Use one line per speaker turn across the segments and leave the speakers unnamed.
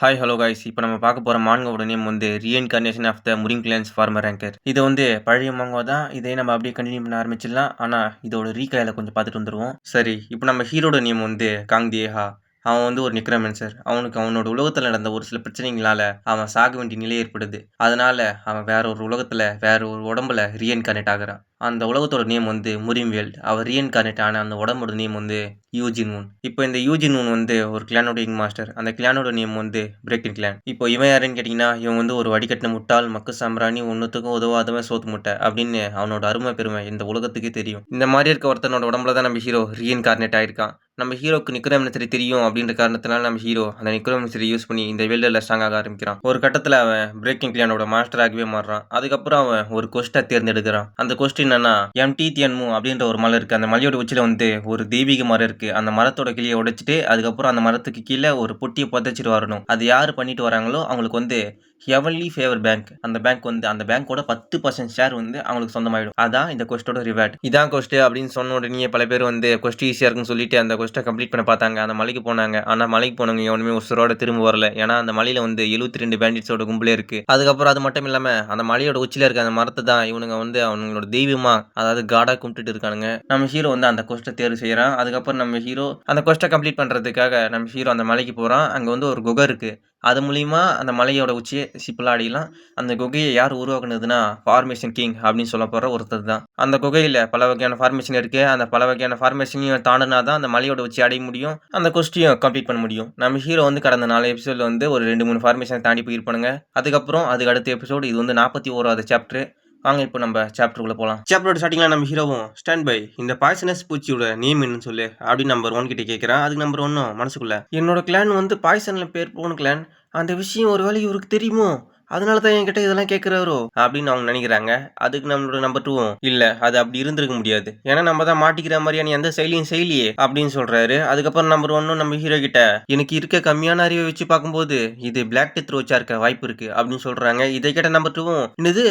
Hi hello guys இப்போ நம்ம பார்க்க போகிற மான்கோட நேம் வந்து reincarnation of the murim clans former ranker இது வந்து பழைய மாங்கோ தான். இதே நம்ம அப்படியே கண்டினியூ பண்ண ஆரம்பிச்சிடலாம். ஆனால் இதோட ரீகாயில் கொஞ்சம் பார்த்துட்டு வந்துடுவோம் சரி இப்போ நம்ம ஹீரோட நேம் வந்து காங் தேஹா அவன் வந்து ஒரு நிக்ரமென்சர் அவனுக்கு அவனோட உலகத்தில் நடந்த ஒரு சில பிரச்சனைகளால் அவன் சாக வேண்டிய நிலை ஏற்படுது. அதனால் அவன் வேற ஒரு உலகத்தில் வேற ஒரு உடம்புல ரீஎன்கார்னேட் ஆகிறான். அந்த உலகத்தோட நேம் வந்து முரிம்வேல். அவர் ரீஎன்கார்னேட் ஆன அந்த உடம்போட நேம் வந்து யூஜின் மூன். இப்போ இந்த யூஜின் மூன் வந்து ஒரு கிளானோட இங் மாஸ்டர் அந்த கிளானோட நேம் வந்து பிரேக்கின் கிளான் இப்போ இவன் யாருன்னு கேட்டிங்கன்னா இவன் வந்து ஒரு வடிகட்டின முட்டாள் மக்கு சாம்பிராணி ஒன்றுத்துக்கும் உதவாதவன் சோத்து முட்டை அப்படின்னு அவனோட அருமை பெருமை இந்த உலகத்துக்கே தெரியும். இந்த மாதிரி இருக்க ஒருத்தனோட உடம்புல தான் நம்ம ஹீரோ ரீஎன்கார்னேட் ஆயிருக்கான். நம்ம ஹீரோக்கு நிக்ரோமென்சரி தெரியும் அப்படின்ற காரணத்தினால நம்ம ஹீரோ அந்த நிக்ரோமென்சரி யூஸ் பண்ணி இந்த வேல்டில் ஸ்ட்ராங் ஆக ஆரம்பிக்கிறான். ஒரு கட்டத்தில் அவன் பிரேக்கிங் கிளியானோட மாஸ்டராகவே மாறுறான். அதுக்கப்புறம் அவன் ஒரு கொஸ்ட்டை தேர்ந்தெடுக்கிறான். அந்த கொஸ்டின் என்னன்னா எம்டி தியன்மு அப்படின்ற ஒரு மலை இருக்கு. அந்த மலையோட உச்சியில் வந்து ஒரு தெய்வீக மரம் இருக்கு. அந்த மரத்தோட கிளியை உடைச்சிட்டு அதுக்கப்புறம் அந்த மரத்துக்கு கீழே ஒரு பொட்டியை புதைச்சிட்டு வரணும். அது யார் பண்ணிட்டு வராங்களோ அவங்களுக்கு வந்து ஹெவன்லி ஃபேவர் பேங்க் அந்த பேங்க் வந்து அந்த பேங்க்கோட பத்து பர்சன்ட் ஷேர் வந்து அவங்களுக்கு சொந்தமாயிடும். அதான் இந்த கொஸ்டோட ரிவார்ட் இதான் கொஸ்ட் அப்படின்னு சொன்ன உடனே பல பேர் வந்து கொஸ்ட் ஈஸியாக இருக்குன்னு சொல்லிட்டு அந்த கொஸ்ட்டை கம்ப்ளீட் பண்ண பார்த்தாங்க. அந்த மலைக்கு போனாங்க. ஆனால் மலைக்கு போனவங்க எவனுமே உசுரோட திரும்ப வரல. ஏன்னா அந்த மலையில வந்து எழுபத்தி ரெண்டு பேண்டிட்ஸோட கும்பலே இருக்கு. அதுக்கப்புறம் அது மட்டும் இல்லாமல் அந்த மலையோட உச்சியில் இருக்க அந்த மரத்தை தான் இவனுங்க வந்து அவங்களோட முடியுமா அதாவது காடாக கும்பிட்டுட்டு இருக்கானுங்க. நம்ம ஹீரோ வந்து அந்த கொஸ்ட்டை தேர்வு செய்கிறான் அதுக்கப்புறம் நம்ம ஹீரோ அந்த கொஸ்ட்டை கம்ப்ளீட் பண்ணுறதுக்காக நம்ம ஹீரோ அந்த மலைக்கு போகிறான் அங்கே வந்து ஒரு குகை இருக்குது அது மூலிமா அந்த மலையோட உச்சியை சிப்பில் அடிக்கலாம் அந்த குகையை யார் உருவாக்குனதுன்னா ஃபார்மேஷன் கிங் அப்படின்னு சொல்ல போகிற ஒருத்தர் தான். அந்த குகையில் பல வகையான ஃபார்மேஷன் இருக்குது அந்த பல வகையான ஃபார்மேஷனையும் தாண்டினா தான் அந்த மலையோட உச்சி அடைய முடியும். அந்த கொஸ்டியும் கம்ப்ளீட் பண்ண முடியும். நம்ம ஹீரோ வந்து கடந்த நாலு எபிசோடில் வந்து ஒரு ரெண்டு மூணு ஃபார்மேஷனை தாண்டி போயிருப்பானுங்க. அதுக்கப்புறம் அதுக்கு அடுத்த எபிசோடு இது வந்து நாற்பத்தி ஓராவது சாப்டர் வாங்க இப்போ நம்ம சாப்டருக்குள்ள போகலாம் சாப்டரோட ஸ்டார்டிங்ல நம்ம ஹீரோவும் ஸ்டாண்ட் பை இந்த பாய்சனஸ் பூச்சியோட நேம் என்னன்னு சொல்லு. அப்படின்னு நம்பர் ஒன் கிட்ட கேட்குறான் அதுக்கு நம்பர் ஒன்னும் மனசுக்குள்ள. என்னோட கிளான் வந்து பாய்சனில் பேர் போன கிளான் அந்த விஷயம் ஒரு வேலை இவருக்கு தெரியுமோ? அதனால தான் என்கிட்ட இதெல்லாம் கேட்குறாரோ அப்படின்னு அவங்க நினைக்கிறாங்க. அதுக்கு நம்மளோட நம்பர் டூவும் இல்லை அது அப்படி இருந்திருக்க முடியாது. ஏன்னா நம்ம தான் மாட்டிக்கிற மாதிரியான எந்த செயலியும் செயலியே அப்படின்னு சொல்றாரு. அதுக்கப்புறம் நம்பர் ஒன்னும் நம்ம ஹீரோ கிட்ட எனக்கு இருக்க கம்மியான அறிவை வச்சு பார்க்கும்போது இது பிளாக் டெத் ரோச்சா இருக்க வாய்ப்பு இருக்கு அப்படின்னு சொல்றாங்க. இதை கேட்ட நம்பர் டூவும் என்னது?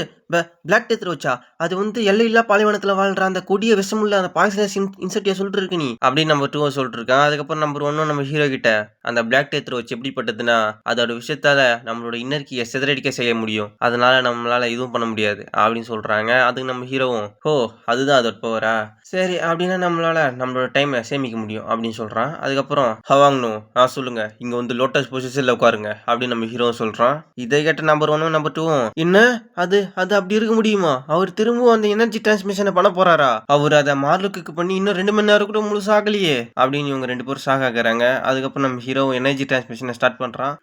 பிளாக் டெத் ரோச்சா அது வந்து எல்லையில்லா பாலைவனத்தில் வாழ்ற அந்த கொடிய விஷமுள்ள அந்த பாய்சனஸ் இன்செக்டியா சொல்லிட்டு இருக்கு நீ அப்படின்னு நம்பர் டூவும் சொல்லிட்டு இருக்கான். அதுக்கப்புறம் நம்பர் ஒன்னும் நம்ம ஹீரோ கிட்ட அந்த பிளாக் டெத் ரோச் எப்படிப்பட்டதுன்னா அதோட விஷயத்தால நம்மளோட இன்னர்க்கியை சிதறடிக்க செய்ய முடியும். அதனால நம்மளால எதுவும் பண்ண முடியாது. அப்படின்னு சொல்றாங்க. அதுக்கு நம்ம ஹீரோவும் ஓ அதுதான் அதோட பவரா சரி அப்படின்னா நம்மளால நம்மளோட டைமை சேமிக்க முடியும். அப்படின்னு சொல்றான். அதுக்கப்புறம் ஹவாங்னு ஆ சொல்லுங்க. இங்க வந்து லோட்டஸ் பொசிஷன்ல உட்காருங்க. அப்படின்னு நம்ம ஹீரோ சொல்றான். இதை கேட்ட நம்பர் ஒன்னும் நம்பர் டூவும் என்ன? அது அது அப்படி இருக்க முடியுமா? அவர் திரும்பவும் அந்த எனர்ஜி டிரான்ஸ்மிஷனை பண்ண போறாரா? அவர் அதை மார்லுக்கு பண்ணி இன்னும் ரெண்டு மணி நேரம் கூட முழு ஆகலையே? அப்படின்னு இவங்க ரெண்டு பேரும் சாக ஆகுறாங்க. அதுக்கப்புறம் நம்ம ஹீரோ எனர்ஜி டிரான்ஸ்மிஷனை ஸ்டார்ட் பண்றான்.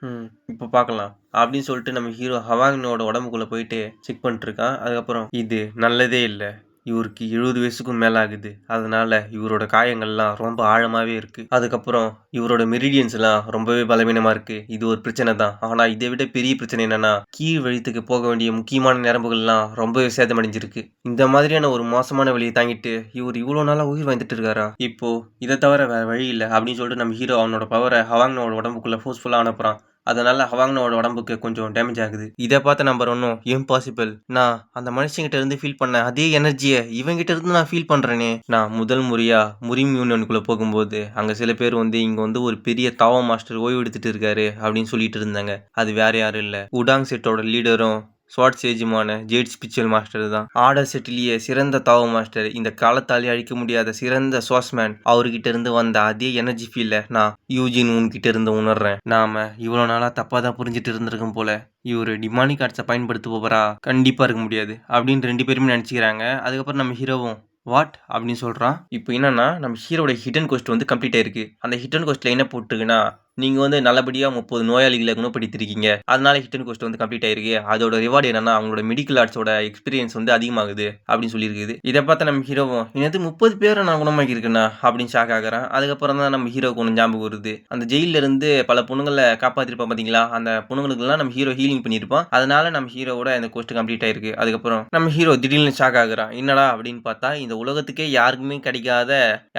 இப்போ பார்க்கலாம் அப்படின்னு சொல்லிட்டு நம்ம ஹீரோ ஹவாங்கினோட உடம்புக்குள்ள போயிட்டு செக் பண்ணிட்டுருக்கான் அதுக்கப்புறம் இது நல்லதே இல்லை. இவருக்கு எழுபது வயசுக்கும் மேலே ஆகுது அதனால இவரோட காயங்கள்லாம் ரொம்ப ஆழமாகவே இருக்குது அதுக்கப்புறம் இவரோட மெரிடியன்ஸ்லாம் ரொம்பவே பலவீனமாக இருக்குது இது ஒரு பிரச்சனை தான். ஆனால் இதை விட பெரிய பிரச்சனை என்னென்னா கீழ் வழித்துக்கு போக வேண்டிய முக்கியமான நரம்புகள்லாம் ரொம்பவே சேதமடைஞ்சிருக்கு. இந்த மாதிரியான ஒரு மோசமான வழியை தாங்கிட்டு இவர் இவ்வளோ நாளாக உயிர் வந்துட்டு இருக்காரா? இப்போ இதை தவிர வேற வழி இல்லை. அப்படின்னு சொல்லிட்டு நம்ம ஹீரோ அவனோட பவரை ஹவாங்னோட உடம்புக்குள்ள ஃபோர்ஸ்ஃபுல்லாக அனுப்புகிறான் அதனால ஹவாங்னோட உடம்புக்கு கொஞ்சம் டேமேஜ் ஆகுது. இதை பார்த்து நம்பர் ஒன்றும் இம்பாசிபிள் நான் அந்த மனுஷங்கிட்ட இருந்து ஃபீல் பண்ண அதே எனர்ஜியை இவங்கிட்ட இருந்து நான் ஃபீல் பண்ணுறேனே நான் முதல் முறையாக முரிம் யூனியனுக்குள்ளே போகும்போது அங்கே சில பேர் வந்து இங்கே வந்து ஒரு பெரிய தாவ மாஸ்டர் ஓய்வு எடுத்துட்டு இருக்காரு அப்படின்னு சொல்லிட்டு இருந்தாங்க. அது வேற யாரும் இல்லை. உடாங் செட்டோட லீடரும் ஸ்வாட் சேஜுமான ஜேட்ஸ் பிச்சல் மாஸ்டர் தான். ஆர்டர் செட்டிலேயே சிறந்த தாவ மாஸ்டர். இந்த காலத்தாலே அழிக்க முடியாத சிறந்த சுவாஸ்மேன் அவர்கிட்ட இருந்து வந்த அதே எனர்ஜி ஃபீல்ல நான் யூஜின் உன்கிட்ட இருந்து உணர்றேன். நாம இவ்வளோ நாளா தப்பா தான் புரிஞ்சுட்டு இருந்திருக்கும் போல இவர் டிமானிக் கார்ட்ஸை பயன்படுத்த போறா கண்டிப்பா இருக்க முடியாது. அப்படின்னு ரெண்டு பேருமே நினச்சிக்கிறாங்க. அதுக்கப்புறம் நம்ம ஹீரோவும் வாட் அப்படின்னு சொல்கிறான் இப்போ என்னன்னா நம்ம ஹீரோட ஹிடன் கொஸ்ட் வந்து கம்ப்ளீட் ஆயிருக்கு. அந்த ஹிடன் கொஸ்ட்டில் என்ன போட்டிருக்குன்னா நீங்கள் வந்து நல்லபடியாக முப்பது நோயாளிகளை குணப்படுத்திருக்கீங்க. அதனால ஹிட்டன் கோஸ்ட் வந்து கம்ப்ளீட் ஆயிருக்கு. அதோட ரிவார்டு என்னன்னா அவங்களோட மெடிக்கல் ஆர்ட்ஸோட எக்ஸ்பீரியன்ஸ் வந்து அதிகமாகுது அப்படின்னு சொல்லியிருக்குது. இதை பார்த்து நம்ம ஹீரோவும் என்னது முப்பது பேரை நான் குணமாக்கியிருக்கேண்ணா அப்படின்னு ஷாக் ஆகிறேன். அதுக்கப்புறம் தான் நம்ம ஹீரோக்கு ஒன்று ஞாபகம் வருது. அந்த ஜெயிலில் இருந்து பல பொண்ணுங்களை காப்பாற்றிருப்போம் பார்த்தீங்களா அந்த பொண்ணுங்களுக்குலாம் நம்ம ஹீரோ ஹீலிங் பண்ணியிருப்போம் அதனால நம்ம ஹீரோவோட இந்த கோஸ்ட் கம்ப்ளீட் ஆயிருக்கு. அதுக்கப்புறம் நம்ம ஹீரோ திடீர்னு ஷாக் ஆகுறான். என்னடா அப்படின்னு பார்த்தா இந்த உலகத்துக்கே யாருக்குமே கிடைக்காத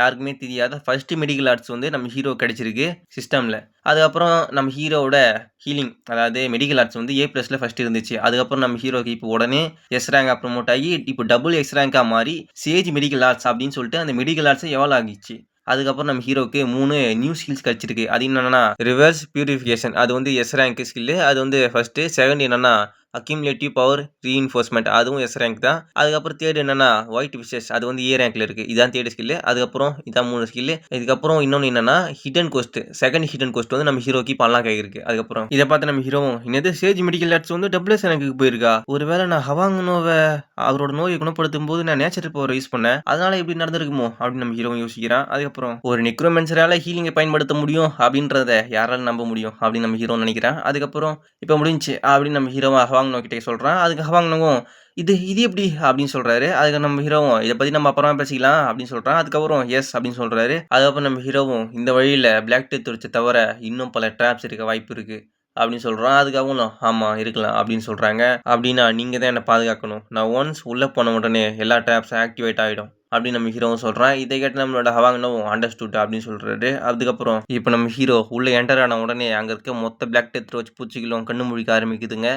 யாருக்குமே தெரியாத ஃபர்ஸ்ட் மெடிக்கல் ஆர்ட்ஸ் வந்து நம்ம ஹீரோ கிடைச்சிருக்கு சிஸ்டமில் அதுக்கப்புறம் நம்ம ஹீரோவோட ஹீலிங் அதாவது மெடிக்கல் ஆர்ட்ஸ் வந்து ஏ ப்ளஸில் ஃபஸ்ட் இருந்துச்சு. அதுக்கப்புறம் நம்ம ஹீரோக்கு இப்போ உடனே எஸ் ரேங்காக ப்ரொமோட் ஆகி இப்போ டபுள் எக்ஸ் ரேங்காக மாறி சேஜ் மெடிக்கல் ஆர்ட்ஸ் அப்படின்னு சொல்லிட்டு அந்த மெடிக்கல் ஆர்ட்ஸை எவ்வளோ ஆகிச்சு அதுக்கப்புறம் நம்ம ஹீரோக்கு மூணு நியூ ஸ்கில்ஸ் கிடச்சிருக்கு. அது என்னென்னா ரிவர்ஸ் பியூரிஃபிகேஷன் அது வந்து எஸ் ரேங்க் ஸ்கில்லு. அது வந்து ஃபஸ்ட்டு செகண்ட் என்னென்னா அக்யூமுலேட்டிவ் பவர் ரீஇன்ஃபோர்ஸ்மென்ட் அதுவும் எஸ் ரேங்க் தான். அதுக்கப்புறம் தேர்ட் என்னன்னா, ஒயிட் விஷஸ் அது வந்து e ஏ ரேங்க்ல இருக்கு. இதான் தேர்ட் ஸ்கில்லு. அதுக்கப்புறம் இதான் மூணு ஸ்கில்லு. இதுக்கப்புறம் இன்னொன்று என்னன்னா, hidden ghost second hidden ghost வந்து நம்ம ஹீரோக்கு பண்ணலாம் அன்லாக் அதுக்கப்புறம் இதை பார்த்து நம்ம ஹீரோவும், என்னது சேஜ் மெடிக்கல் ஆர்ட்ஸ் வந்து டபுள் எஸ் ரேங்க்குக்கு போயிருக்கா? ஒருவேளை நான் ஹவாங் நோவை அவரோட நோய குணப்படுத்தும்போது நான் நேச்சுரல் பவர் யூஸ் பண்ணேன். அதனால இப்படி நடந்திருக்குமோ? அப்படின்னு நம்ம ஹீரோவும் யோசிக்கிறான். அதுக்கப்புறம் ஒரு நெக்ரோமான்சரால ஹீலிங்கை பயன்படுத்த முடியும் அப்படின்றத யாரால நம்ப முடியும்? அப்படின்னு நம்ம ஹீரோ நினைக்கிறான். அதுக்கப்புறம் இப்போ முடிஞ்சுச்சு அப்படின்னு நம்ம ஹீரோவாக ஹவாங் ஹவாங்னோ கிட்டே சொல்கிறான் அதுக்கு ஹவாங்னோவும் இது இது எப்படி? அப்படின்னு சொல்கிறாரு அதுக்கு நம்ம ஹீரோவும், இதை பற்றி நம்ம அப்புறமா பேசிக்கலாம் அப்படின்னு சொல்கிறான் அதுக்கப்புறம் எஸ் அப்படின்னு சொல்கிறாரு அதுக்கப்புறம் நம்ம ஹீரோவும், இந்த வழியில் பிளாக் டெத் வச்சு தவிர இன்னும் பல ட்ராப்ஸ் இருக்க வாய்ப்பு இருக்கு. அப்படின்னு சொல்கிறான் அதுக்கு அவங்களும், இருக்கலாம் அப்படின்னு சொல்கிறாங்க அப்படின்னா நீங்கள் தான் என்னை பாதுகாக்கணும். நான் ஒன்ஸ் உள்ளே போன உடனே எல்லா ட்ராப்ஸும் ஆக்டிவேட் ஆகிடும் அப்படின்னு நம்ம ஹீரோவும் சொல்கிறான் இதை கேட்டு நம்மளோட ஹவாங் அண்டர்ஸ்டூட் அப்படின்னு சொல்கிறாரு அதுக்கப்புறம் இப்போ நம்ம ஹீரோ உள்ளே என்டர் ஆன உடனே அங்கே இருக்க மொத்த பிளாக் டெத் ரோச் பூச்சிகளும் கண்ணு முழிக்க ஆரம்பிக்குதுங்க.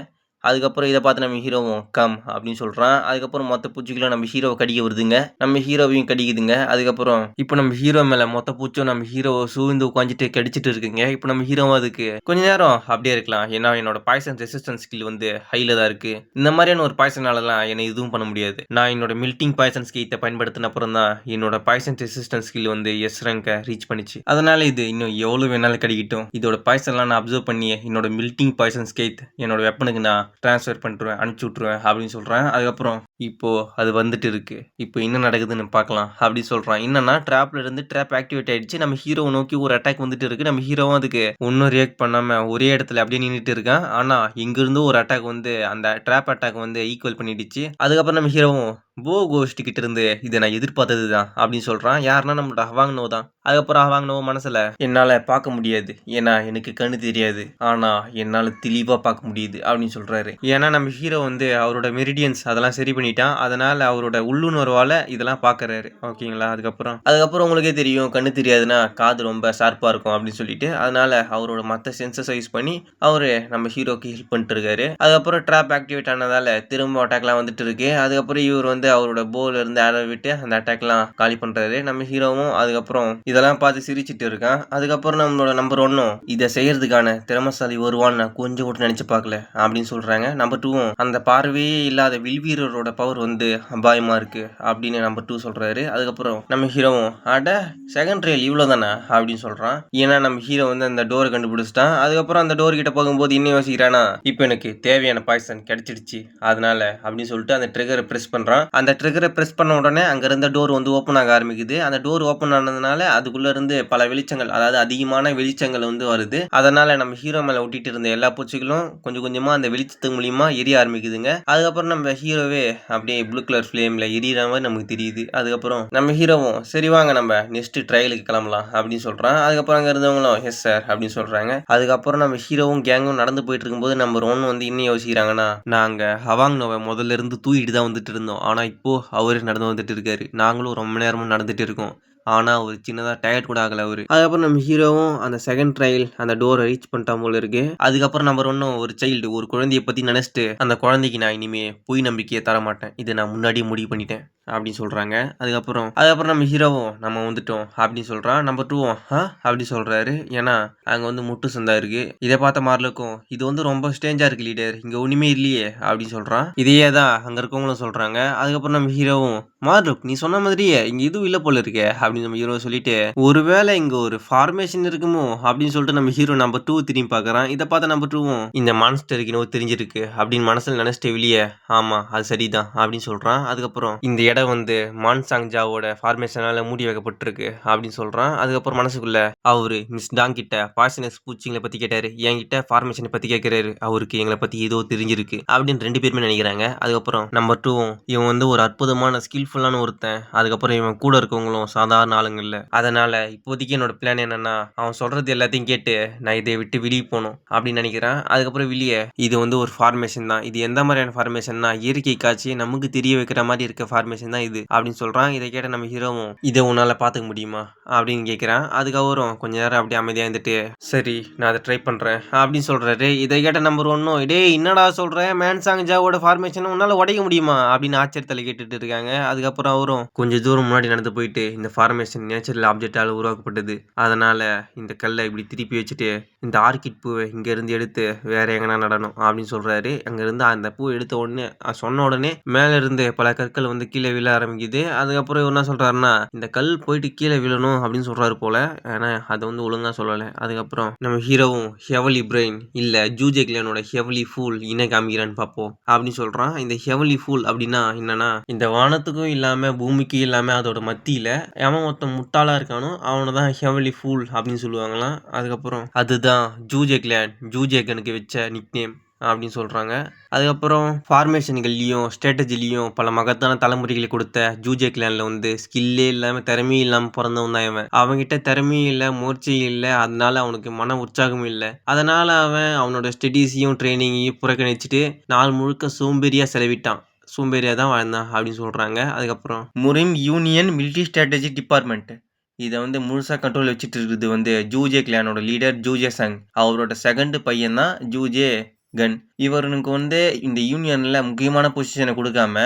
அதுக்கப்புறம் இதை பார்த்து நம்ம ஹீரோவும் கம் அப்படின்னு சொல்கிறான் அதுக்கப்புறம் மொத்த பூச்சிகளும் நம்ம ஹீரோவை கடிக்க வருதுங்க. நம்ம ஹீரோவையும் கடிக்குதுங்க. அதுக்கப்புறம் இப்போ நம்ம ஹீரோ மேலே மொத்த பூச்சும் நம்ம ஹீரோவை சூழ்ந்து உட்காந்துட்டு கடிச்சிட்டு இருக்குங்க. இப்போ நம்ம ஹீரோவும் அதுக்கு கொஞ்ச நேரம் அப்படியே இருக்கலாம். ஏன்னா என்னோட பாய்சன் ரெசிஸ்டன்ஸ் ஸ்கில் வந்து ஹையில் தான் இருக்குது இந்த மாதிரியான ஒரு பாய்சனாலலாம் என்னை எதுவும் பண்ண முடியாது. நான் என்னோட மில்ட்டிங் பாய்சன் ஸ்கீத்தை பயன்படுத்தின அப்புறம் தான் என்னோட பாய்சன் ரெசிஸ்டன்ஸ் ஸ்கில் வந்து எஸ் ரேங்க ரீச் பண்ணிச்சு அதனால இது இன்னும் எவ்வளோ வேணாலும் கடிக்கட்டும். இதோட பாய்சன்லாம் நான் அப்சர்வ் பண்ணி என்னோட மில்ட்டிங் பாய்சன் ஸ்கேத் என்னோட வெப்பனுக்கு நான் ட்ரான்ஸ்ஃபர் பண்ணிட்டுருவேன். அனுப்பிச்சு விட்ருவேன் அப்படின்னு சொல்கிறேன் அதுக்கப்புறம் இப்போது அது வந்துட்டு இருக்குது இப்போ என்ன நடக்குதுன்னு பார்க்கலாம் அப்படின்னு சொல்கிறான் என்னன்னா ட்ராப்ல இருந்து ட்ராப் ஆக்டிவேட் ஆகிடுச்சு நம்ம ஹீரோவை நோக்கி ஒரு அட்டாக் வந்துட்டு இருக்குது நம்ம ஹீரோவும் அதுக்கு ஒன்றும் ரியாக்ட் பண்ணாமல் ஒரே இடத்துல அப்படியே நின்றுட்டு இருக்கான். ஆனால் இங்கேருந்து ஒரு அட்டாக் வந்து அந்த ட்ராப் அட்டாக் வந்து ஈக்குவல் பண்ணிடுச்சு. அதுக்கப்புறம் நம்ம ஹீரோவும் போ கோஸ்ட் கிட்ட இருந்து இதை நான் எதிர்பார்த்தது தான் அப்படின்னு சொல்கிறான் யாருன்னா நம்மளோட ஹவாங் நோ தான். அதுக்கப்புறம் ஹவாங் மனசில் என்னால் பார்க்க முடியாது. ஏன்னா எனக்கு கண்ணு தெரியாது. ஆனால் என்னால் தெளிவாக பார்க்க முடியுது அப்படின்னு சொல்கிறாரு ஏன்னா நம்ம ஹீரோ வந்து அவரோட மெரிடியன்ஸ் அதெல்லாம் சரி பண்ணிட்டான். அதனால் அவரோட உள்ளுணர்வால் இதெல்லாம் பார்க்குறாரு ஓகேங்களா? அதுக்கப்புறம் அதுக்கப்புறம் உங்களுக்கே தெரியும் கண்ணு தெரியாதுன்னா காது ரொம்ப ஷார்ப்பாக இருக்கும் அப்படின்னு சொல்லிட்டு. அதனால் அவரோட மற்ற சென்சஸ யூஸ் பண்ணி அவர் நம்ம ஹீரோக்கு ஹெல்ப் பண்ணிட்டு இருக்காரு. அதுக்கப்புறம் ட்ராப் ஆக்டிவேட் ஆனதால் திரும்ப அட்டாக்லாம் வந்துட்டு இருக்கு. அதுக்கப்புறம் இவர் வந்து அவரோட போல இருந்து ஆட விட்டு அந்த அட்டாக்லாம் காலி பண்றாரு. நம்ம ஹீரோவும் அதுக்கப்புறம் இதெல்லாம் பார்த்து சிரிச்சிட்டு இருக்கான். அதுக்கப்புறம் நம்மளோட நம்பர் ஒன்னும் இதை செய்யறதுக்கான திறமசாலி வருவான்னு நான் கொஞ்சம் கூட நினைச்சு பார்க்கல அப்படின்னு சொல்றாங்க. நம்பர் டூவும் அந்த பார்வையே இல்லாத வில்வீரரோட பவர் வந்து அபாயமா இருக்கு அப்படின்னு நம்பர் டூ சொல்றாரு. அதுக்கப்புறம் நம்ம ஹீரோவும் அட செகண்ட் ட்ரையல் இவ்வளோதானா அப்படின்னு சொல்றான். ஏன்னா நம்ம ஹீரோ வந்து அந்த டோரை கண்டுபிடிச்சிட்டான். அதுக்கப்புறம் அந்த டோர் கிட்ட போகும்போது இன்னும் யோசிக்கிறானா, இப்போ எனக்கு தேவையான பாய்சன் கிடைச்சிடுச்சு. அதனால அப்படின்னு சொல்லிட்டு அந்த ட்ரிகரை ப்ரெஸ் பண்றான். அந்த ட்ரிகரை ப்ரெஸ் பண்ண உடனே அங்கேருந்த டோர் வந்து ஓப்பன் ஆக ஆரம்பிக்குது. அந்த டோர் ஓப்பன் ஆனதுனால அதுக்குள்ளேருந்து பல வெளிச்சங்கள் அதாவது அதிகமான வெளிச்சங்கள் வந்து வருது. அதனால் நம்ம ஹீரோ மேலே ஒட்டிட்டு இருந்த எல்லா பூச்சிகளும் கொஞ்சம் கொஞ்சமாக அந்த வெளிச்சத்து மூலிமா எரிய ஆரம்பிக்குதுங்க. அதுக்கப்புறம் நம்ம ஹீரோவே அப்படியே ப்ளூ கலர் ஃப்ளேமில் எரியிற மாதிரி நமக்கு தெரியுது. அதுக்கப்புறம் நம்ம ஹீரோவும் சரி வாங்க நம்ம நெக்ஸ்ட் ட்ரையலுக்கு கிளம்பலாம் அப்படின்னு சொல்கிறான் அதுக்கப்புறம் அங்கே இருந்தவங்களும் எஸ் சார் அப்படின்னு சொல்கிறாங்க அதுக்கப்புறம் நம்ம ஹீரோவும் கேங்கும் நடந்து போயிட்டு இருக்கும்போது நம்பர் 1 வந்து இன்னும் யோசிக்கிறாங்கன்னா, நாங்கள் ஹவாங் நோவை முதல்ல இருந்து தூக்கிட்டு தான் வந்துட்டு இருந்தோம். ஆனால் இப்போது அவர் நடந்து வந்துட்டு இருக்காரு. நாங்களும் ரொம்ப நேரமும் நடந்துட்டு இருக்கோம். ஆனால் அவர் சின்னதாக டயர்ட் கூட ஆகலை அவர் அதுக்கப்புறம் நம்ம ஹீரோவும் அந்த செகண்ட் ட்ரையல் அந்த டோரை ரீச் பண்ணிட்டான் போல இருக்கு. அதுக்கப்புறம் நம்பர் ஒன்றும் ஒரு சைல்டு ஒரு குழந்தைய பற்றி நினச்சிட்டு அந்த குழந்தைக்கு நான் இனிமே பொய் தர மாட்டேன் இது நான் முன்னாடியே முடிவு பண்ணிட்டேன். அப்படின்னு சொல்றாங்க. அதுக்கப்புறம் அதுக்கப்புறம் நம்ம ஹீரோவும் நம்ம வந்துட்டோம் அப்படின்னு சொல்கிறான் நம்பர் டூவும் ஆ அப்படி சொல்கிறாரு ஏன்னா அங்கே வந்து முட்டு சந்தா இருக்கு. இதை பார்த்த மார்லுக்கும் இது வந்து ரொம்ப ஸ்டேஞ்சாக இருக்கு லீடர். இங்கே ஒன்றுமே இல்லையே அப்படின்னு சொல்றான். இதையே தான் அங்கே இருக்கவங்களும் சொல்றாங்க. அதுக்கப்புறம் நம்ம ஹீரோவும் மார்லுக் நீ சொன்ன மாதிரியே இங்கே இதுவும் இல்லை போல இருக்கே அப்படின்னு நம்ம ஹீரோ சொல்லிட்டு ஒருவேளை இங்கே ஒரு ஃபார்மேஷன் இருக்குமோ அப்படின்னு சொல்லிட்டு நம்ம ஹீரோ நம்பர் டூ திரும்பி பார்க்கறான். இதை பார்த்த நம்பர் டூவும் இந்த மான்ஸ்டருக்கு இன்னும் தெரிஞ்சிருக்கு அப்படின்னு மனசில் நினச்சிட்டு வெளியே ஆமா அது சரிதான் அப்படின்னு சொல்கிறான் அதுக்கப்புறம் இந்த இடம் வந்து மான்சாங்ஜாவோட ஃபார்மேஷனால மூடி வைக்கப்பட்டிருக்கு அப்படின்னு சொல்கிறான் அதுக்கப்புறம் மனசுக்குள்ள அவர் மிஸ் டாங் கிட்ட பாய்சனஸ் பூச்சிங்களை பற்றி கேட்டார் என்கிட்ட ஃபார்மேஷனை பற்றி கேட்குறாரு அவருக்கு எங்களை பற்றி ஏதோ தெரிஞ்சிருக்கு அப்படின்னு ரெண்டு பேருமே நினைக்கிறாங்க. அதுக்கப்புறம் நம்பர் டூவும் இவன் வந்து ஒரு அற்புதமான ஸ்கில்ஃபுல்லான ஒருத்தன். அதுக்கப்புறம் இவன் கூட இருக்கவங்களும் சாதாரண ஆளுங்க இல்லை அதனால் இப்போதைக்கு என்னோட பிளான் என்னன்னா அவன் சொல்கிறது எல்லாத்தையும் கேட்டு நான் இதை விட்டு வெளியே போகணும் அப்படின்னு நினைக்கிறேன். அதுக்கப்புறம் வெளியே இது வந்து ஒரு ஃபார்மேஷன் தான். இது எந்த மாதிரியான ஃபார்மேஷன்னா இயற்கை காட்சி நமக்கு தெரிய வைக்கிற மாதிரி இருக்க ஃபார்மேஷன் ஃபார்மேஷன் தான் இது அப்படின்னு சொல்றான். இதை கேட்ட நம்ம ஹீரோவும் இதை உன்னால பார்த்துக்க முடியுமா அப்படின்னு கேட்குறான். அதுக்கப்புறம் கொஞ்ச நேரம் அப்படியே அமைதியா இருந்துட்டு சரி நான் அதை ட்ரை பண்றேன் அப்படின்னு சொல்றாரு. இதை கேட்ட நம்பர் ஒன்றும் இடே என்னடா சொல்கிறேன் மேன்சாங் ஜாவோட ஃபார்மேஷன் உன்னால உடைக்க முடியுமா அப்படின்னு ஆச்சரியத்தில் கேட்டுட்டு இருக்காங்க. அதுக்கப்புறம் அவரும் கொஞ்சம் தூரம் முன்னாடி நடந்து போயிட்டு இந்த ஃபார்மேஷன் நேச்சுரல் ஆப்ஜெக்டால் உருவாக்கப்பட்டது. அதனால இந்த கல்லை இப்படி திருப்பி வச்சுட்டு இந்த ஆர்கிட் பூவை இங்கேருந்து எடுத்து வேற எங்கன்னா நடணும் அப்படின்னு சொல்றாரு. அங்க இருந்து அந்த பூ எடுத்த உடனே சொன்ன உடனே மேல இருந்து பல கற்கள் வந்து கீழே விழ ஆரம்பிக்குது. அதுக்கப்புறம் இவர் என்ன சொல்கிறாருன்னா இந்த கல் போயிட்டு கீழே விழணும் அப்படின்னு சொல்கிறாரு போல. ஆனா அதை வந்து ஒழுங்காக சொல்லலை. அதுக்கப்புறம் நம்ம ஹீரோவும் ஹெவலி பிரெயின் இல்லை ஜூஜே கிளியனோட ஹெவலி ஃபூல் இணை காமிக்கிறான்னு பார்ப்போம் அப்படின்னு சொல்கிறான் இந்த ஹெவலி ஃபூல் அப்படின்னா என்னன்னா இந்த வானத்துக்கும் இல்லாமல் பூமிக்கும் இல்லாமல் அதோட மத்தியில் எவன் ஒருத்தன் முட்டாளாக இருக்கானோ அவனை தான் ஹெவலி ஃபூல் அப்படின்னு சொல்லுவாங்களாம். அதுக்கப்புறம் அதுதான் ஜூஜே கிளான் ஜூஜேகனுக்கு வச்ச நிக்நேம் அப்படின்னு சொல்கிறாங்க அதுக்கப்புறம் ஃபார்மேஷன்கள்லேயும் ஸ்ட்ராட்டஜிலையும் பல மகத்தான தலைமுறைகளை கொடுத்த ஜூஜே கிளானில் வந்து ஸ்கில்லே இல்லாமல் திறமையும் இல்லாமல் பிறந்தவன் தான் அவன் அவன்கிட்ட திறமையும் இல்லை முயற்சியும் இல்லை. அதனால அவனுக்கு மன உற்சாகமும் இல்லை. அதனால் அவன் அவனோட ஸ்டடீஸையும் ட்ரைனிங்கையும் புறக்கணிச்சுட்டு நாள் முழுக்க சோம்பேறியாக செலவிட்டான். சோம்பேறியாக தான் வாழ்ந்தான் அப்படின்னு சொல்கிறாங்க அதுக்கப்புறம் murim union military strategy department இதை வந்து முழுசாக கண்ட்ரோல் வச்சுட்டு இருக்குது வந்து ஜூஜே கிளானோட லீடர் ஜூஜே சங் அவரோட செகண்ட் பையன் தான் ஜூஜே கன். இவனுக்கு வந்து இந்த யூனியனில் முக்கியமான பொசிஷனை கொடுக்காம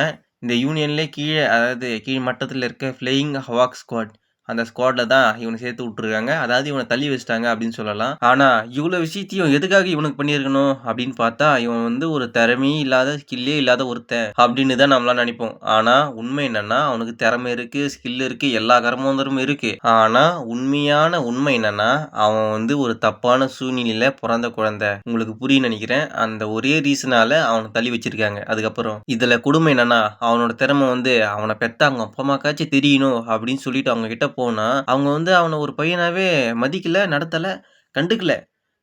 இந்த யூனியன்லேயே கீழே அதாவது கீழ் மட்டத்தில் இருக்க ஃப்ளையிங் ஹவாக் ஸ்குவாட் அந்த ஸ்குவாட்ல தான் இவனை சேர்த்து விட்டுருக்காங்க. அதாவது இவனை தள்ளி வச்சிட்டாங்க அப்படின்னு சொல்லலாம். ஆனா இவ்வளோ விஷயத்தையும் எதுக்காக இவனுக்கு பண்ணியிருக்கணும் அப்படின்னு பார்த்தா இவன் வந்து ஒரு திறமையே இல்லாத ஸ்கில்லே இல்லாத ஒருத்தன் அப்படின்னு தான் நம்மளாம் நினைப்போம். ஆனா உண்மை என்னன்னா அவனுக்கு திறமை இருக்கு ஸ்கில் இருக்கு எல்லா கர்மந்தரும் இருக்கு. ஆனா உண்மையான உண்மை என்னன்னா அவன் வந்து ஒரு தப்பான சூழ்நிலையில பிறந்த குழந்தை. உங்களுக்கு புரிய நினைக்கிறேன். அந்த ஒரே ரீசனால அவனை தள்ளி வச்சிருக்காங்க. அதுக்கப்புறம் இதுல கொடுமை என்னன்னா அவனோட திறமை வந்து அவனை பெத்த அவங்க அப்பா அம்மாக்காச்சும் தெரியணும் அப்படின்னு சொல்லிட்டு அவங்க கிட்ட போனா அவங்க வந்து அவனை ஒரு பையனாவே மதிக்கல நடத்தல கண்டுக்கல.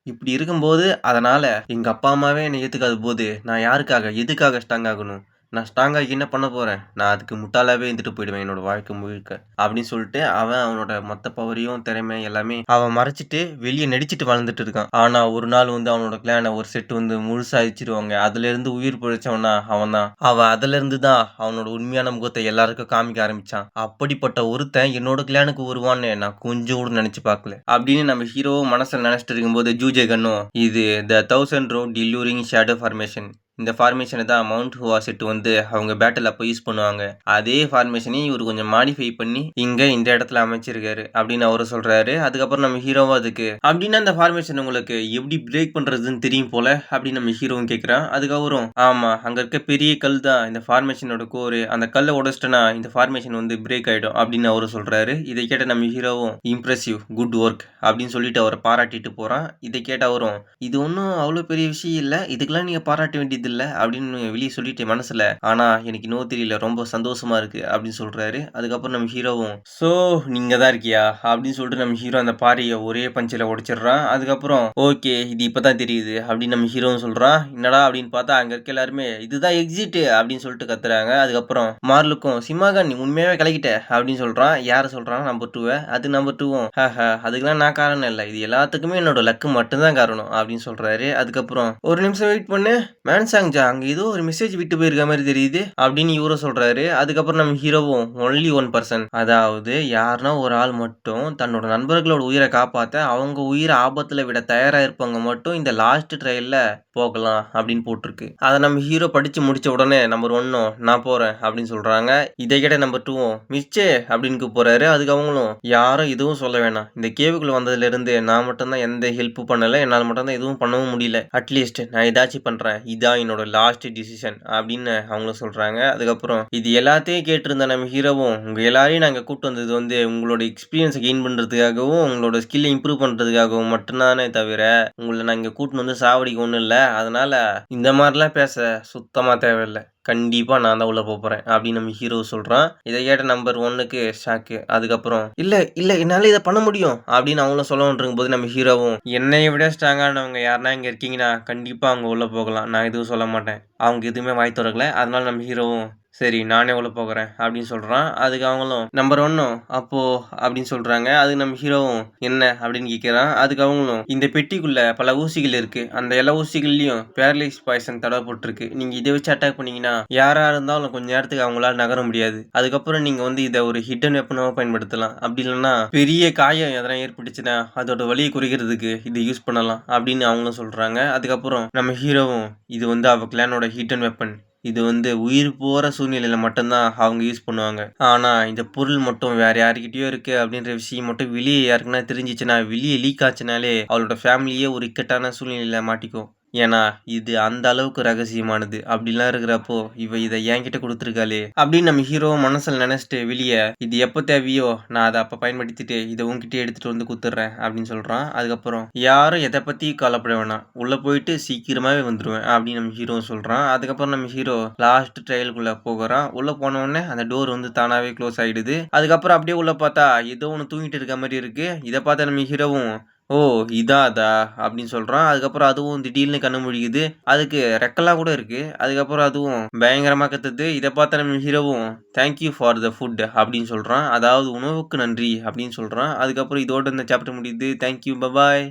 இப்படி இருக்கும்போது அதனால எங்க அப்பா அம்மாவே என்னை ஏத்துக்காத போது நான் யாருக்காக எதுக்காக ஸ்ட்ராங் ஆகணும்? நான் ஸ்ட்ராங்காகி என்ன பண்ண போகிறேன் நான் அதுக்கு முட்டாளாவே இருந்துட்டு போயிடுவேன் என்னோட வாழ்க்கை முழுக்க. அப்படின்னு சொல்லிட்டு அவன் அவனோட மொத்த பவரையும் திறமை எல்லாமே அவன் மறைச்சிட்டு வெளியே நடிச்சிட்டு வாழ்ந்துட்டு இருக்கான். ஆனால் ஒரு நாள் வந்து அவனோட கிளானை ஒரு செட் வந்து முழுசா அழிச்சிருவாங்க அதுலேருந்து உயிர் பிழைச்சவனா அவன் தான். அவன் அதுலேருந்து தான் அவனோட உண்மையான முகத்தை எல்லாருக்கும் காமிக்க ஆரம்பிச்சான். அப்படிப்பட்ட ஒருத்தன் என்னோட கிளானுக்கு வருவான்னு நான் கொஞ்சம் கூட நினச்சி பார்க்கல. அப்படின்னு நம்ம ஹீரோவும் மனசில் நினச்சிட்டு இருக்கும்போது ஜூஜே கண்ணும் இது த தௌசண்ட் ரோ டில்லூரிங் ஷேடோ ஃபார்மேஷன் இந்த ஃபார்மேஷனை தான் மவுண்ட் ஹுவா செட் வந்து அவங்க பேட்டில் அப்போ யூஸ் பண்ணுவாங்க. அதே ஃபார்மேஷனையும் இவர் கொஞ்சம் மாடிஃபை பண்ணி இங்கே இந்த இடத்துல அமைச்சிருக்காரு அப்படின்னு அவரு சொல்றாரு. அதுக்கப்புறம் நம்ம ஹீரோவாக அதுக்கு. அப்படின்னா அந்த ஃபார்மேஷன் உங்களுக்கு எப்படி பிரேக் பண்றதுன்னு தெரியும் போல அப்படின்னு நம்ம ஹீரோவும் கேட்குறான் அதுக்கப்புறம் ஆமாம் அங்கே இருக்க பெரிய கல் தான் இந்த ஃபார்மேஷனோட கோரு அந்த கல்லை உடச்சிட்டனா இந்த ஃபார்மேஷன் வந்து பிரேக் ஆயிடும் அப்படின்னு அவரு சொல்றாரு. இதை கேட்ட நம்ம ஹீரோவும் இம்ப்ரெசிவ் குட் ஒர்க் அப்படின்னு சொல்லிட்டு அவரை பாராட்டிட்டு போகிறான் இதை கேட்ட அவரும் இது ஒன்றும் அவ்வளோ பெரிய விஷயம் இல்லை. இதுக்கெல்லாம் நீங்கள் பாராட்ட வேண்டியது இல்லை அப்படின்னு வெளியே சொல்லிட்டு மனசுல. ஆனா எனக்கு இன்னும் தெரியல ரொம்ப சந்தோஷமா இருக்கு அப்படின்னு சொல்றாரு. அதுக்கப்புறம் நம்ம ஹீரோவும் ஸோ நீங்கள் தான் இருக்கியா? அப்படின்னு சொல்லிட்டு நம்ம ஹீரோ அந்த பாறையை ஒரே பஞ்சில் உடைச்சிடுறான். அதுக்கப்புறம் ஓகே இது இப்பதான் தெரியுது அப்படின்னு நம்ம ஹீரோவும் சொல்கிறான் என்னடா? அப்படின்னு பார்த்தா அங்க இருக்க எல்லாருமே இதுதான் எக்ஸிட் அப்படின்னு சொல்லிட்டு கத்துறாங்க. அதுக்கப்புறம் மார்லுக்கும் சிம்மாகன் நீ உண்மையாகவே கலக்கிட்ட? அப்படின்னு சொல்றான். யார சொல்றான்? நம்பர் டூவை அது நம்பர் டூவும் ஹஹ அதுக்கெல்லாம் நான் காரணம் இல்லை. இது எல்லாத்துக்குமே என்னோட லக்கு மட்டும்தான் காரணம் அப்படின்னு சொல்றாரு. அதுக்கப்புறம் ஒரு நிமிஷம் வெயிட் பண்ணு. மேன்ஸ் ஜா அங்க ஏதோ ஒரு மெசேஜ் விட்டு போயிருக்க மாதிரி தெரியுது அப்படின்னு இவரும் சொல்றாரு. அதுக்கப்புறம் நம்ம ஹீரோவும் ஒன்லி ஒன் பர்சன் அதாவது யாருன்னா ஒரு ஆள் மட்டும் தன்னோட நண்பர்களோட உயிரை காப்பாத்த அவங்க உயிரை ஆபத்துல விட தயாரா இருப்பவங்க மட்டும் இந்த லாஸ்ட் ட்ரையல்ல போகலாம் அப்படின்னு போட்டிருக்கு. அதை நம்ம ஹீரோ படிச்சு முடிச்ச உடனே நம்பர் ஒன்னும் நான் போறேன் அப்படின்னு சொல்றாங்க. இதை கிட்ட நம்பர் டூவும் மிச்சே அப்படின்னு போறாரு அதுக்கு அவங்களும் யாரும் எதுவும் சொல்ல வேணாம். இந்த கேவுக்குள்ள வந்ததுல இருந்து நான் மட்டும்தான் எந்த ஹெல்ப் பண்ணல. என்னால் மட்டும்தான் எதுவும் பண்ணவும் முடியல. அட்லீஸ்ட் நான் ஏதாச்சும் பண்றேன். இதான் என்னோட லாஸ்ட் டிசிஷன் அப்படின்னு அவங்களும் சொல்கிறாங்க அதுக்கப்புறம் இது எல்லாத்தையும் கேட்டிருந்த நம்ம ஹீரோவும் உங்கள் எல்லாரையும் நாங்கள் கூப்பிட்டு வந்தது வந்து உங்களோட எக்ஸ்பீரியன்ஸை கெயின் பண்ணுறதுக்காகவும் உங்களோட ஸ்கில்லை இம்ப்ரூவ் பண்ணுறதுக்காகவும் மட்டும்தானே தவிர உங்களை நாங்கள் கூட்டின்னு வந்து சாவடிக்க ஒன்றும் இல்லை. அதனால் இந்த மாதிரிலாம் பேச சுத்தமாக தேவையில்லை. கண்டிப்பா நான் தான் உள்ள போகிறேன் போறேன் அப்படின்னு நம்ம ஹீரோ சொல்றான். இதை கேட்ட நம்பர் ஒன்னுக்கு ஷாக்கு அதுக்கப்புறம் இல்ல இல்ல என்னால இதை பண்ண முடியும் அப்படின்னு அவங்களும் சொல்லணும் போது நம்ம ஹீரோவும் என்னை விட ஸ்ட்ராங்கானவங்க யாருன்னா இங்க இருக்கீங்கன்னா கண்டிப்பா அவங்க உள்ள போகலாம். நான் எதுவும் சொல்ல மாட்டேன். அவங்க எதுவுமே வாய் திறக்கல. அதனால நம்ம ஹீரோவும் சரி நானே உள்ள போகிறேன் அப்படின்னு சொல்கிறான் அதுக்கு அவங்களும் நம்பர் ஒன்னும் அப்போ அப்படின்னு சொல்கிறாங்க அதுக்கு நம்ம ஹீரோவும் என்ன அப்படின்னு கேட்குறான் அதுக்கு அவங்களும் இந்த பெட்டிக்குள்ளே பல ஊசிகள் இருக்குது அந்த எல்லா ஊசிகள்லேயும் பேரலைஸ் பாய்சன் தடவப்பட்டிருக்கு. நீங்கள் இதை வச்சு அட்டாக் பண்ணீங்கன்னா யாராக இருந்தாலும் கொஞ்சம் நேரத்துக்கு அவங்களால நகர முடியாது. அதுக்கப்புறம் நீங்கள் வந்து இதை ஒரு ஹிடன் வெப்பனாக பயன்படுத்தலாம். அப்படி இல்லைன்னா பெரிய காயம் எதனா ஏற்பட்டுச்சுன்னா அதோட வலியை குறைக்கிறதுக்கு இதை யூஸ் பண்ணலாம் அப்படின்னு அவங்களும் சொல்கிறாங்க அதுக்கப்புறம் நம்ம ஹீரோவும் இது வந்து அவ கிளானோட ஹிடன் வெப்பன். இது வந்து உயிர் போகிற சூழ்நிலையில் மட்டும்தான் அவங்க யூஸ் பண்ணுவாங்க. ஆனால் இந்த பொருள் மட்டும் வேறு யாருக்கிட்டேயோ இருக்கு அப்படின்ற விஷயம் மட்டும் வெளியே யாருக்குன்னா தெரிஞ்சிச்சுன்னா வெளியே லீக் ஆச்சுனாலே அவளோட ஃபேமிலியே ஒரு இக்கட்டான சூழ்நிலையில் மாட்டிக்கும். ஏன்னா இது அந்த அளவுக்கு ரகசியமானது. அப்படிலாம் இருக்கிறப்போ இவ இதை என்கிட்ட கொடுத்துருக்காளே அப்படின்னு நம்ம ஹீரோ மனசில் நினச்சிட்டு வெளியே இது எப்போ தேவையோ நான் அதை அப்போ பயன்படுத்திட்டு இதை உங்ககிட்ட எடுத்துட்டு வந்து குத்துறேன் அப்படின்னு சொல்றான். அதுக்கப்புறம் யாரும் எதை பற்றி கவலைப்பட வேணாம். உள்ள போயிட்டு சீக்கிரமாவே வந்துருவேன் அப்படின்னு நம்ம ஹீரோ சொல்றான். அதுக்கப்புறம் நம்ம ஹீரோ லாஸ்ட் ட்ரையலுக்குள்ள போகிறான் உள்ள போன உடனே அந்த டோர் வந்து தானாவே க்ளோஸ் ஆயிடுது. அதுக்கப்புறம் அப்படியே உள்ள பார்த்தா ஏதோ ஒன்று தூங்கிட்டு இருக்க மாதிரி இருக்கு. இதை பார்த்தா நம்ம ஹீரோவும் ஓ! இதான் அதா அப்படின்னு சொல்றான். அதுக்கப்புறம் அதுவும் திடீர்னு கண்ணு முழிக்குது. அதுக்கு ரெக்கைலாம் கூட இருக்கு. அதுக்கப்புறம் அதுவும் பயங்கரமா கத்துது. இத பார்த்த நம்ம ஹீரோவும் thank you for the food அப்படின்னு சொல்றான். அதாவது உணவுக்கு நன்றி அப்படின்னு சொல்றான். அதுக்கப்புறம் இதோட இந்த சாப்டர் முடியுது. Thank you. Bye bye.